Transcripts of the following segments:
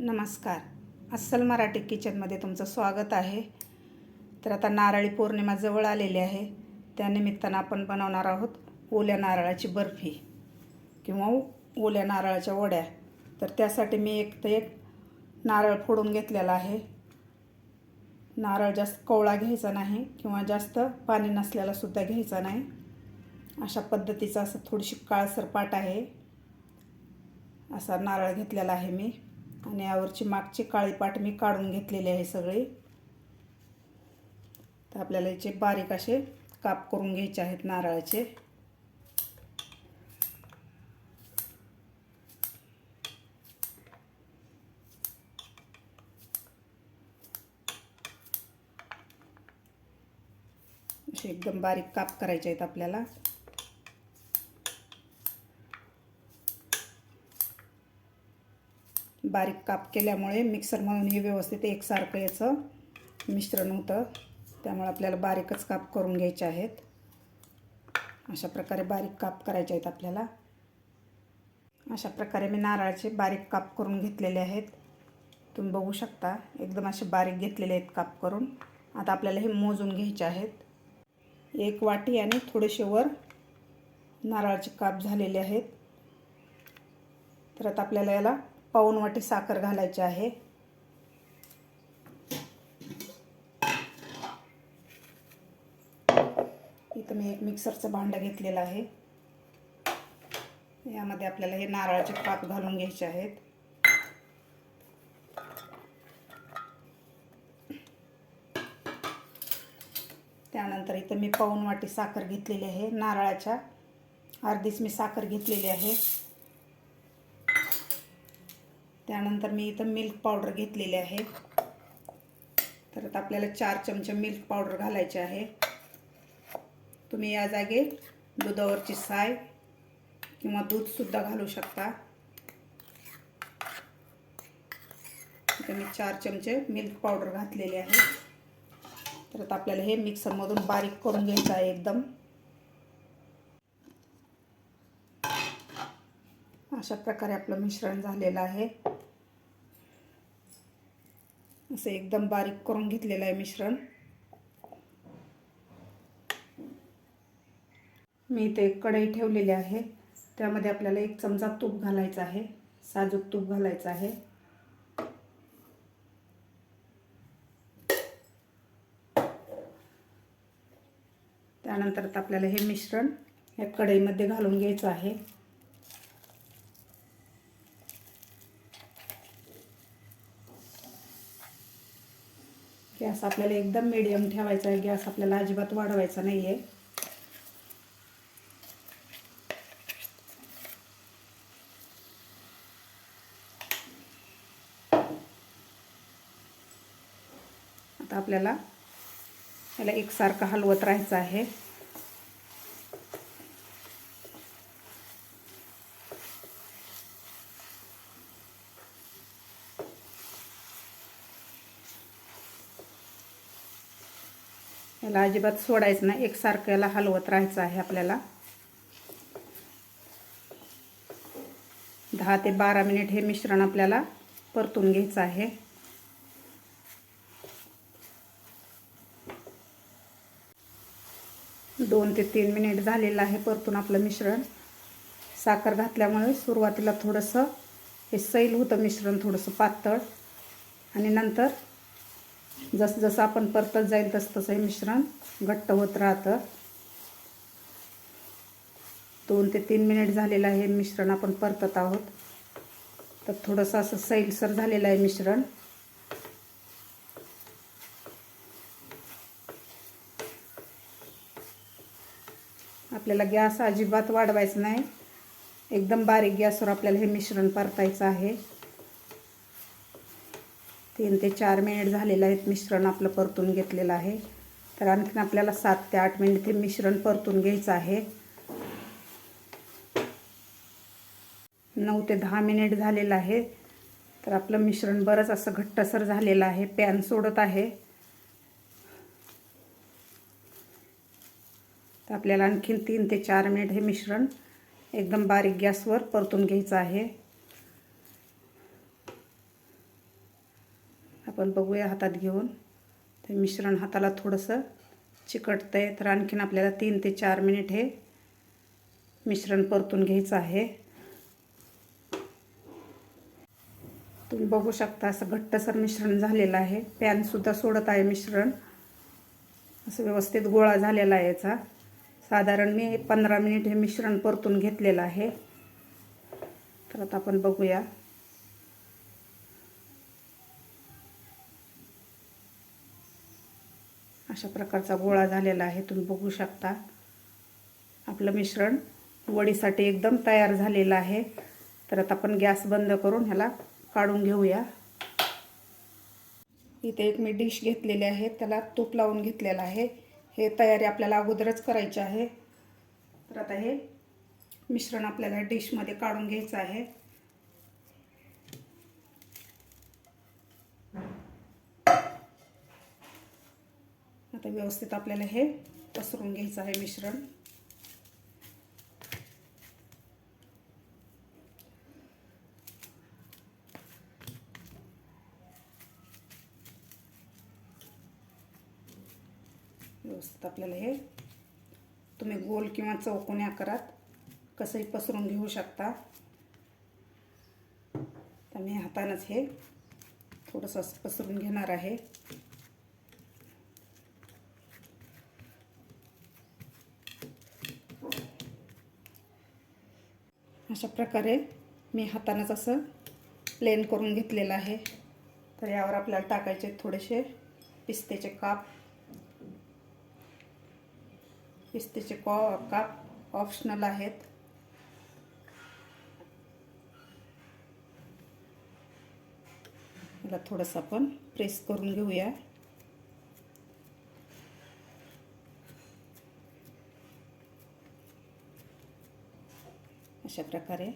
नमस्कार. अस्सल मराठी किचनमध्ये तुमचं स्वागत आहे. तर आता नारळी पौर्णिमा जवळ आलेली आहे. त्यानिमित्तानं आपण बनवणार आहोत ओल्या नारळाची बर्फी किंवा ओल्या नारळाच्या वड्या. तर त्यासाठी मी एक तर एक नारळ फोडून घेतलेला आहे. नारळ जास्त कोवळा घ्यायचा नाही किंवा जास्त पाणी नसल्यालासुद्धा घ्यायचा नाही. अशा पद्धतीचा असं थोडीशी काळसर पाट आहे. असा नारळ घेतलेला आहे मी. आणि यावरची मागची काळी पाट मी काढून घेतलेली आहे सगळी. तर आपल्याला याचे बारीक असे काप करून घ्यायचे आहेत नारळाचे. असे एकदम बारीक काप करायचे आहेत आपल्याला. बारीक काप केल्यामुळे मिक्सर म्हणून हे व्यवस्थित एकसारखं याचं मिश्रण होतं. त्यामुळे आपल्याला बारीकच काप करून घ्यायचे आहेत. अशा प्रकारे बारीक काप करायचे आहेत आपल्याला. अशा प्रकारे मी नारळाचे बारीक काप करून घेतलेले आहेत. तुम्ही बघू शकता एकदम असे बारीक घेतलेले आहेत काप करून. आता आपल्याला हे मोजून घ्यायचे आहेत. एक वाटी आणि थोडेसे वर नारळाचे काप झालेले आहेत. तर आता आपल्याला याला पाऊन वाटी साखर घालायची आहे. इथं मी एक मिक्सरचं भांडं घेतलेलं आहे. यामध्ये आपल्याला हे नारळाचे पाक घालून घ्यायचे आहेत. त्यानंतर इथं मी पाऊन वाटी साखर घेतलेली आहे. नारळाच्या अर्धीच मी साखर घेतलेली आहे. त्यानंतर मी इथं मिल्क पावडर घेतलेली आहे. तर आता आपल्याला चार चमचे मिल्क पावडर घालायचे आहे. तुम्ही या जागे दुधावरची साय किंवा दूधसुद्धा घालू शकता. इथं मी चार चमचे मिल्क पावडर घातलेले आहे. तर आता आपल्याला हे मिक्सरमधून बारीक करून घ्यायचं आहे एकदम. अशा प्रकारे आपलं मिश्रण झालेलं आहे. असं एकदम बारीक करून घेतलेलं आहे मिश्रण. मी इथे एक कढई ठेवलेली आहे. त्यामध्ये आपल्याला एक चमचा तूप घालायचं आहे. साजूक तूप घालायचं आहे. त्यानंतर आपल्याला हे मिश्रण या कढईमध्ये घालून घ्यायचं आहे. गॅस आपल्याला एकदम मिडियम ठेवायचा आहे. गॅस आपल्याला अजिबात वाढवायचा नाही आहे आता आपल्याला याला एकसारखं हलवत राहायचं आहे. याला अजिबात सोडायचं नाही. एकसारखं याला हलवत राहायचं आहे आपल्याला. दहा ते बारा मिनिट हे मिश्रण आपल्याला परतून घ्यायचं आहे. दोन ते तीन मिनिट झालेलं आहे परतून आपलं मिश्रण. साखर घातल्यामुळे सुरुवातीला थोडंसं हे सैल होतं मिश्रण थोडंसं पातळ. आणि नंतर जसं जसं आपण परतत जाईल तसं तसं हे मिश्रण घट्ट होत राहतं. दोन ते तीन मिनिट झालेलं आहे मिश्रण आपण परतत आहोत. तर थोडंसं असं सैलसर झालेलं आहे मिश्रण. आपल्याला गॅस अजिबात वाढवायचा नाही. एकदम बारीक गॅसवर आपल्याला हे मिश्रण परतायचं आहे. तीन ते चार मिनिट झालेलं आहेत. मिश्रण आपलं परतून घेतलेलं आहे. तर आणखीन आपल्याला सात ते आठ मिनिट ते मिश्रण परतून घ्यायचं आहे. नऊ ते दहा मिनिट झालेलं आहे. तर आपलं मिश्रण बरंच असं घट्टसर झालेलं आहे. पॅन सोडत आहे. तर आपल्याला आणखीन तीन ते चार मिनिट हे मिश्रण एकदम बारीक गॅसवर परतून घ्यायचं आहे. आपण बघूया हातात घेऊन. ते मिश्रण हाताला थोडंसं चिकटतं आहे तर आणखीन आपल्याला तीन ते चार मिनिट हे मिश्रण परतून घ्यायचं आहे. तुम्ही बघू शकता असं घट्टसर मिश्रण झालेलं आहे. पॅनसुद्धा सोडत आहे मिश्रण. असं व्यवस्थित गोळा झालेला आहे याचा. साधारण मी पंधरा मिनिट हे मिश्रण परतून घेतलेलं आहे. तर आता आपण बघूया. अशा प्रकारचा गोळा झालेला आहे. तुम्ही बघू शकता. आपलं मिश्रण वडीसाठी एकदम तयार झालेलं आहे. तर आता आपण गॅस बंद करून ह्याला काढून घेऊया. इथे एक मी डिश घेतलेली आहे. त्याला तूप लावून घेतलेलं आहे. हे तयारी आपल्याला अगोदरच करायची आहे. तर आता हे मिश्रण आपल्याला डिशमध्ये काढून घ्यायचं आहे. आता व्यवस्थित आपल्याला हे पसरून घ्यायचं आहे मिश्रण. व्यवस्थित आपल्याला हे तुम्ही गोल किंवा चौकोनी आकारात कसंही पसरून घेऊ शकता. तर मी हातानंच हे थोडंसं पसरून घेणार आहे. अशा प्रकारे मी हातानंच असं प्लेन करून घेतलेलं आहे. तर यावर आपल्याला टाकायचे थोडेसे पिस्तेचे काप. पिस्तेचे कॉ काप ऑप्शनल आहेत. याला थोडंसं आपण प्रेस करून घेऊया. अशा प्रकारे.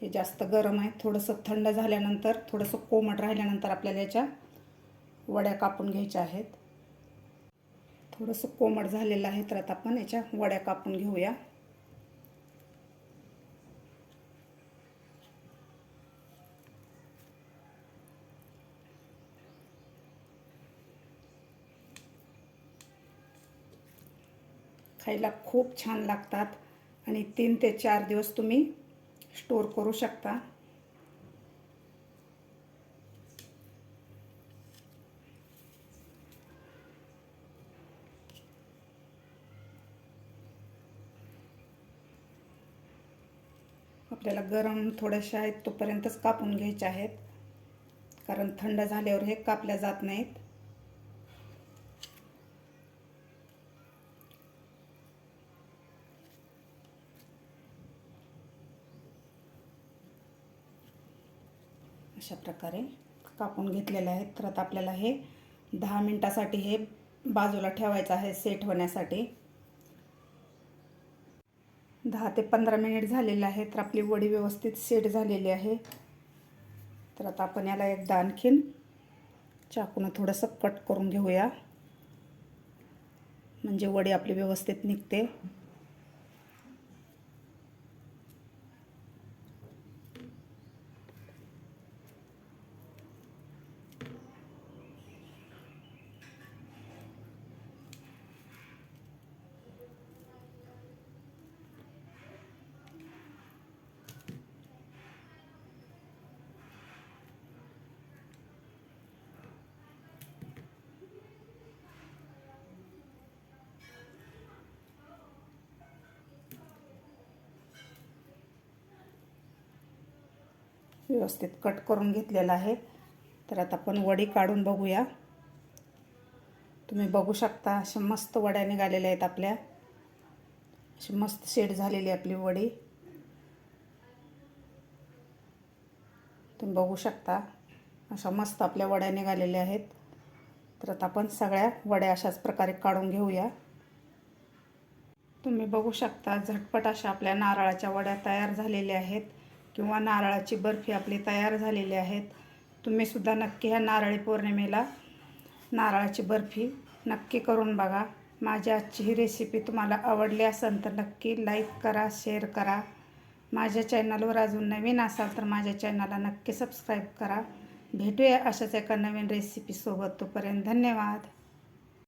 हे जास्त गरम आहे. थोडंसं थंड झाल्यानंतर थोडंसं कोमट राहिल्यानंतर आपल्याला याच्या वड्या कापून घ्यायच्या आहेत. थोडंसं कोमट झालेलं आहे तर आता आपण याच्या वड्या कापून घेऊया. खायला खूप छान लागतात आणि तीन ते चार दिवस तुम्ही स्टोर करू शकता. आपल्याला गरम थोड्याशा आहेत तोपर्यंतच कापून घ्यायच्या आहेत. कारण थंड झाल्यावर हे कापल्या जात नाहीत. अशा प्रकारे कापून घेतलेले आहेत. तर आता आपल्याला हे दहा मिनटासाठी हे बाजूला ठेवायचं आहे सेट होण्यासाठी. दहा ते पंधरा मिनिट झालेले आहे तर आपली वडी व्यवस्थित सेट झालेली आहे. तर आता आपण याला एकदा आणखीन चाकूनं थोडंसं कट करून घेऊया. म्हणजे वडी आपली व्यवस्थित निघते. व्यवस्थित कट करून घेतलेला आहे. तर आता आपण वडी काढून बघूया. तुम्ही बघू शकता अशा मस्त वड्या निघालेल्या आहेत आपल्या. अशी मस्त शेड झालेली आपली वडी. तुम्ही बघू शकता अशा मस्त आपल्या वड्या निघालेल्या आहेत. तर आता आपण सगळ्या वड्या अशाच प्रकारे काढून घेऊया. तुम्ही बघू शकता झटपट अशा आपल्या नारळाच्या वड्या तयार झालेल्या आहेत. किंवा नारळाची बर्फी आपली तयार झालेली आहेत. तुम्हीसुद्धा नक्की ह्या नारळी पौर्णिमेला नारळाची बर्फी नक्की करून बघा. माझी आजची ही रेसिपी तुम्हाला आवडली असेल तर नक्की लाईक करा शेअर करा. माझ्या चॅनलवर अजून नवीन असाल तर माझ्या चॅनलला नक्की सबस्क्राईब करा. भेटूया अशाच एका नवीन रेसिपीसोबत तोपर्यंत धन्यवाद.